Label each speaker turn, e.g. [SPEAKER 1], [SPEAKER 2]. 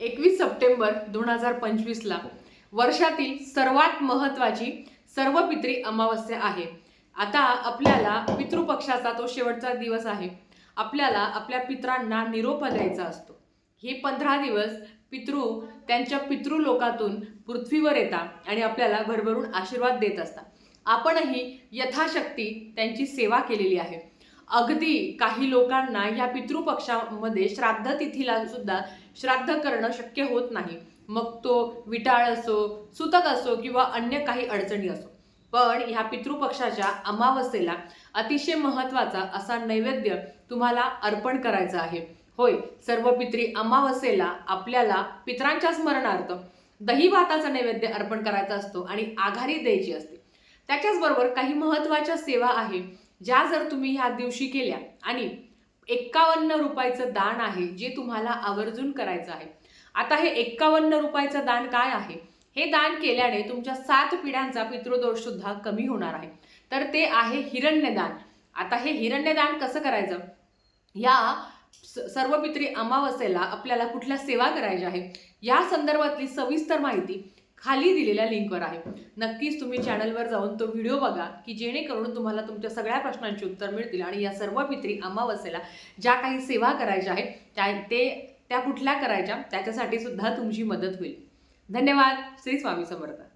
[SPEAKER 1] एकवीस सप्टेंबर दोन हजार पंचवीसला वर्षातील सर्वात महत्त्वाची सर्व पित्री अमावस्या आहे. आता आपल्याला पितृपक्षाचा तो शेवटचा दिवस आहे. आपल्याला आपल्या पित्रांना निरोप द्यायचा असतो. हे पंधरा दिवस पितृ त्यांच्या पितृलोकातून पृथ्वीवर येतात आणि आपल्याला भरभरून आशीर्वाद देत असतात. आपणही यथाशक्ती त्यांची सेवा केलेली आहे. अगदी काही लोकांना ह्या पितृपक्षामध्ये श्राद्ध तिथीला सुद्धा श्राद्ध करणं शक्य होत नाही. मग तो विटाळ असो सुतक असो किंवा अन्य काही अडचणी असो. पण ह्या पितृपक्षाच्या अमावस्येला अतिशय महत्त्वाचा असा नैवेद्य तुम्हाला अर्पण करायचा आहे. होय सर्व पित्री अमावस्येला आपल्याला पित्रांच्या स्मरणार्थ दही भाताचा नैवेद्य अर्पण करायचा असतो आणि आघारी द्यायची असते. त्याच्याचबरोबर काही महत्त्वाच्या सेवा आहे. ज्या जर तुम्ही ह्या दिवशी केल्या आणि एक्कावन्न रुपयाचं दान आहे जे तुम्हाला आवर्जून करायचं आहे. आता हे एक्कावन्न रुपयाचं दान काय आहे? हे दान केल्याने तुमच्या सात पिढ्यांचा पितृदोष सुद्धा कमी होणार आहे. तर ते आहे हिरण्यदान. आता हे हिरण्यदान कसं करायचं? या स- सर्व पित्री अमावस्येला आपल्याला कुठल्या सेवा करायच्या आहे या संदर्भातली सविस्तर माहिती खाली दिलेल्या लिंकवर आहे. नक्कीच तुम्ही चॅनलवर जाऊन तो व्हिडिओ बघा की जेणेकरून तुम्हाला तुमच्या सगळ्या प्रश्नांची उत्तर मिळतील आणि या सर्व पित्री अमावस्येला ज्या काही सेवा करायच्या आहेत त्या ते त्या कुठल्या करायच्या त्याच्यासाठी सुद्धा तुमची मदत होईल. धन्यवाद. श्री स्वामी समर्थ.